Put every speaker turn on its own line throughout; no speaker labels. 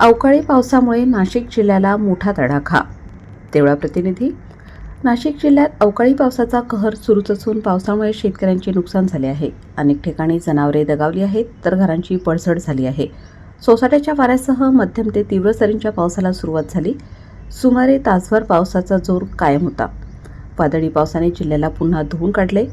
अवकाळी पावसामुळे नाशिक जिल्ह्याला मोठा तडाखा. तेवढा प्रतिनिधी नाशिक जिल्ह्यात अवकाळी पावसाचा कहर सुरूच असून पावसामुळे शेतकऱ्यांचे नुकसान झाले आहे. अनेक ठिकाणी जनावरे दगावली आहेत तर घरांची पडझड झाली आहे. सोसाट्याच्या वाऱ्यासह मध्यम ते तीव्र सरींच्या पावसाला सुरुवात झाली. सुमारे तासभर पावसाचा जोर कायम होता. वादळी पावसाने जिल्ह्याला पुन्हा धुवून काढले.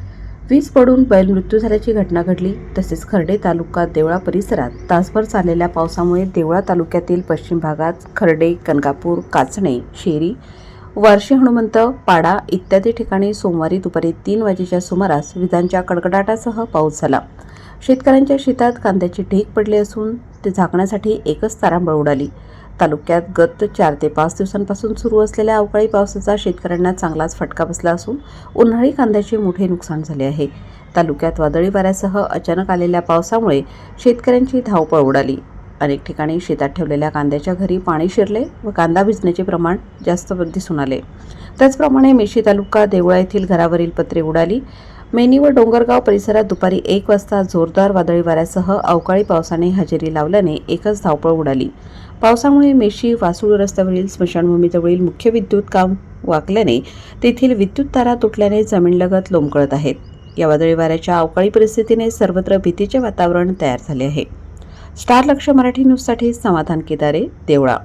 वीज पडून बैल मृत्यू झाल्याची घटना घडली. तसेच खर्डे तालुका देवळा परिसरात तासभर चाललेल्या पावसामुळे देवळा तालुक्यातील पश्चिम भागात खर्डे कनकापूर काचणे शेरी वारशी हनुमंत पाडा इत्यादी ठिकाणी सोमवारी दुपारी तीन वाजेच्या सुमारास विजांच्या कडकडाटासह पाऊस झाला. शेतकऱ्यांच्या शेतात कांद्याची ढीक पडली असून ते झाकण्यासाठी एकच तारांबळ उडाली तालुक्यात गत चार ते पाच दिवसांपासून सुरू असलेल्या अवकाळी पावसाचा शेतकऱ्यांना चांगलाच फटका बसला असून उन्हाळी कांद्याचे मोठे नुकसान झाले आहे. तालुक्यात वादळी वाऱ्यासह अचानक आलेल्या पावसामुळे शेतकऱ्यांची धावपळ उडाली. अनेक ठिकाणी शेतात ठेवलेल्या कांद्याच्या घरी पाणी शिरले व कांदा भिजण्याचे प्रमाण जास्त दिसून आले. त्याचप्रमाणे मेशी तालुका देवळा येथील घरावरील पत्रे उडाली. मेनी व डोंगरगाव परिसरात दुपारी एक वाजता जोरदार वादळी वाऱ्यासह अवकाळी पावसाने हजेरी लावल्याने एकच धावपळ उडाली. पावसामुळे मेशी वासुळ रस्त्यावरील स्मशानभूमीजवळील मुख्य विद्युत काम वाकल्याने तेथील विद्युत तारा तुटल्याने जमीनलगत लोंबकळत आहेत. या वादळी वाऱ्याच्या अवकाळी परिस्थितीने सर्वत्र भीतीचे वातावरण तयार झाले आहे. स्टार लक्ष मराठी न्यूजसाठी समाधान केदारे देवळा.